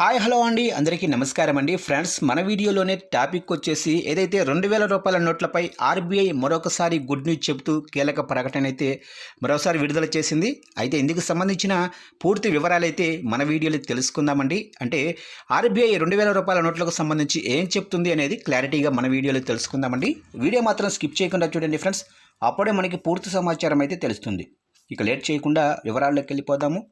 Hi hello అండి. అందరికీ నమస్కారం అండి. ఫ్రెండ్స్ మన వీడియోలోనే టాపిక్ వచ్చేసి ఏదైతే రెండు వేల రూపాయల నోట్లపై ఆర్బీఐ మరొకసారి గుడ్ న్యూస్ చెబుతూ కీలక ప్రకటన అయితే మరోసారి విడుదల చేసింది. అయితే ఇందుకు సంబంధించిన పూర్తి వివరాలు అయితే మన వీడియోలో తెలుసుకుందామండి. అంటే ఆర్బీఐ రెండు వేల రూపాయల నోట్లకు సంబంధించి ఏం చెప్తుంది అనేది క్లారిటీగా మన వీడియోలో తెలుసుకుందామండి. వీడియో మాత్రం స్కిప్ చేయకుండా చూడండి ఫ్రెండ్స్. అప్పుడే మనకి పూర్తి సమాచారం అయితే తెలుస్తుంది. ఇక లేట్ చేయకుండా వివరాల్లోకి వెళ్ళిపోదాము.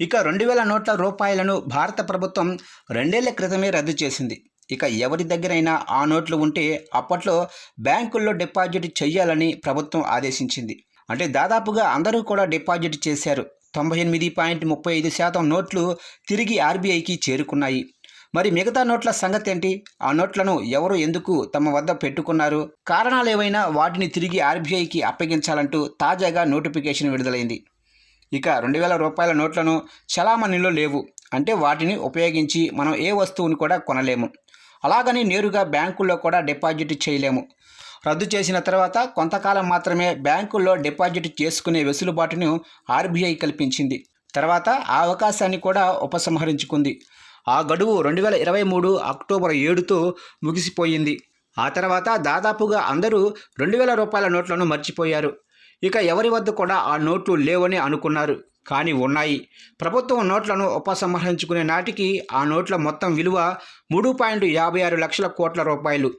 ఇక రెండు వేల నోట్ల రూపాయలను భారత ప్రభుత్వం రెండేళ్ళ క్రితమే రద్దు చేసింది. ఇక ఎవరి దగ్గరైనా ఆ నోట్లు ఉంటే అప్పట్లో బ్యాంకుల్లో డిపాజిట్ చేయాలని ప్రభుత్వం ఆదేశించింది. అంటే దాదాపుగా అందరూ కూడా డిపాజిట్ చేశారు. తొంభై ఎనిమిది పాయింట్ ముప్పై ఐదు శాతం నోట్లు తిరిగి ఆర్బీఐకి చేరుకున్నాయి. మరి మిగతా నోట్ల సంగతి ఏంటి ఆ నోట్లను ఎవరు ఎందుకు తమ వద్ద పెట్టుకున్నారు? కారణాలు ఏవైనా వాటిని తిరిగి ఆర్బీఐకి అప్పగించాలంటూ తాజాగా నోటిఫికేషన్ విడుదలైంది. ఇక రెండు వేల రూపాయల నోట్లను చలామణిలో లేవు. అంటే వాటిని ఉపయోగించి మనం ఏ వస్తువుని కూడా కొనలేము. అలాగని నేరుగా బ్యాంకుల్లో కూడా డిపాజిట్ చేయలేము. రద్దు చేసిన తర్వాత కొంతకాలం మాత్రమే బ్యాంకుల్లో డిపాజిట్ చేసుకునే వెసులుబాటును ఆర్బీఐ కల్పించింది. తర్వాత ఆ అవకాశాన్ని కూడా ఉపసంహరించుకుంది. ఆ గడువు రెండు వేల ఇరవై మూడు అక్టోబర్ ఏడుతో ముగిసిపోయింది. ఆ తర్వాత దాదాపుగా అందరూ రెండు వేల రూపాయల నోట్లను మర్చిపోయారు. ఇక ఎవరి వద్ద కూడా ఆ నోట్లు లేవని అనుకున్నారు. కానీ ఉన్నాయి. ప్రభుత్వం నోట్లను ఉపసంహరించుకునే నాటికి ఆ నోట్ల మొత్తం విలువ మూడు పాయింట్ యాభై ఆరు లక్షల కోట్ల రూపాయలు.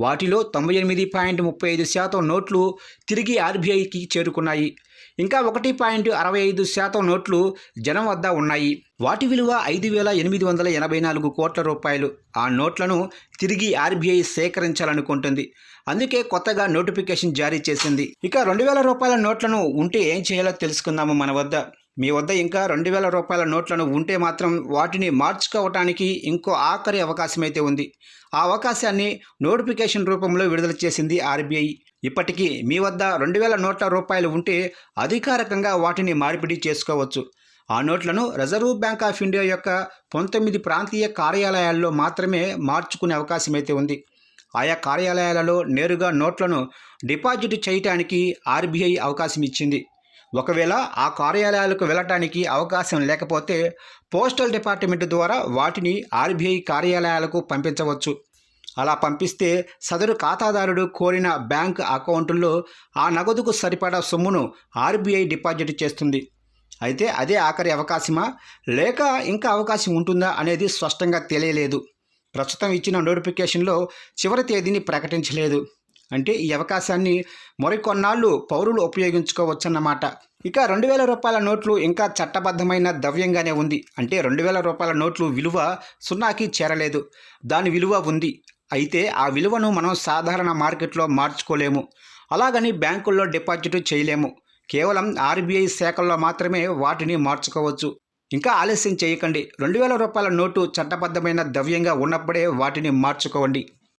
వాటిలో తొంభై ఎనిమిది పాయింట్ ముప్పై ఐదు శాతం నోట్లు తిరిగి ఆర్బీఐకి చేరుకున్నాయి. ఇంకా ఒకటి పాయింట్ అరవై ఐదు శాతం నోట్లు జనం వద్ద ఉన్నాయి. వాటి విలువ ఐదు వేల ఎనిమిది వందల ఎనభై నాలుగు కోట్ల రూపాయలు. ఆ నోట్లను తిరిగి ఆర్బీఐ సేకరించాలనుకుంటుంది. అందుకే కొత్తగా నోటిఫికేషన్ జారీ చేసింది. ఇక రెండు వేల రూపాయల నోట్లను ఉంటే ఏం చేయాలో తెలుసుకుందాము మన వద్ద. మీ వద్ద ఇంకా రెండు వేల రూపాయల నోట్లను ఉంటే మాత్రం వాటిని మార్చుకోవటానికి ఇంకో ఆఖరి అవకాశం అయితే ఉంది. ఆ అవకాశాన్ని నోటిఫికేషన్ రూపంలో విడుదల చేసింది ఆర్బీఐ. ఇప్పటికీ మీ వద్ద రెండు వేల నోట్ల రూపాయలు ఉంటే అధికారికంగా వాటిని మార్పిడి చేసుకోవచ్చు. ఆ నోట్లను రిజర్వ్ బ్యాంక్ ఆఫ్ ఇండియా యొక్క పంతొమ్మిది ప్రాంతీయ కార్యాలయాల్లో మాత్రమే మార్చుకునే అవకాశం అయితే ఉంది. ఆయా కార్యాలయాలలో నేరుగా నోట్లను డిపాజిట్ చేయటానికి ఆర్బీఐ అవకాశం ఇచ్చింది. ఒకవేళ ఆ కార్యాలయాలకు వెళ్ళటానికి అవకాశం లేకపోతే పోస్టల్ డిపార్ట్మెంట్ ద్వారా వాటిని ఆర్బీఐ కార్యాలయాలకు పంపించవచ్చు. అలా పంపిస్తే సదరు ఖాతాదారుడు కోరిన బ్యాంక్ అకౌంటుల్లో ఆ నగదుకు సరిపడా సొమ్మును ఆర్బీఐ డిపాజిట్ చేస్తుంది. అయితే అదే ఆఖరి అవకాశమా? లేక ఇంకా అవకాశం ఉంటుందా అనేది స్పష్టంగా తెలియలేదు. ప్రస్తుతం ఇచ్చిన నోటిఫికేషన్లో చివరి తేదీని ప్రకటించలేదు. అంటే ఈ అవకాశాన్ని మరికొన్నాళ్ళు పౌరులు ఉపయోగించుకోవచ్చన్నమాట. ఇక రెండు వేల రూపాయల నోట్లు ఇంకా చట్టబద్ధమైన ద్రవ్యంగానే ఉంది. అంటే రెండు వేల రూపాయల నోట్లు విలువ సున్నాకి చేరలేదు. దాని విలువ ఉంది. అయితే ఆ విలువను మనం సాధారణ మార్కెట్లో మార్చుకోలేము. అలాగని బ్యాంకుల్లో డిపాజిట్ చేయలేము. కేవలం ఆర్బీఐ శాఖల్లో మాత్రమే వాటిని మార్చుకోవచ్చు. ఇంకా ఆలస్యం చేయకండి. రెండు వేల రూపాయల నోటు చట్టబద్ధమైన ద్రవ్యంగా ఉన్నప్పుడే వాటిని మార్చుకోండి.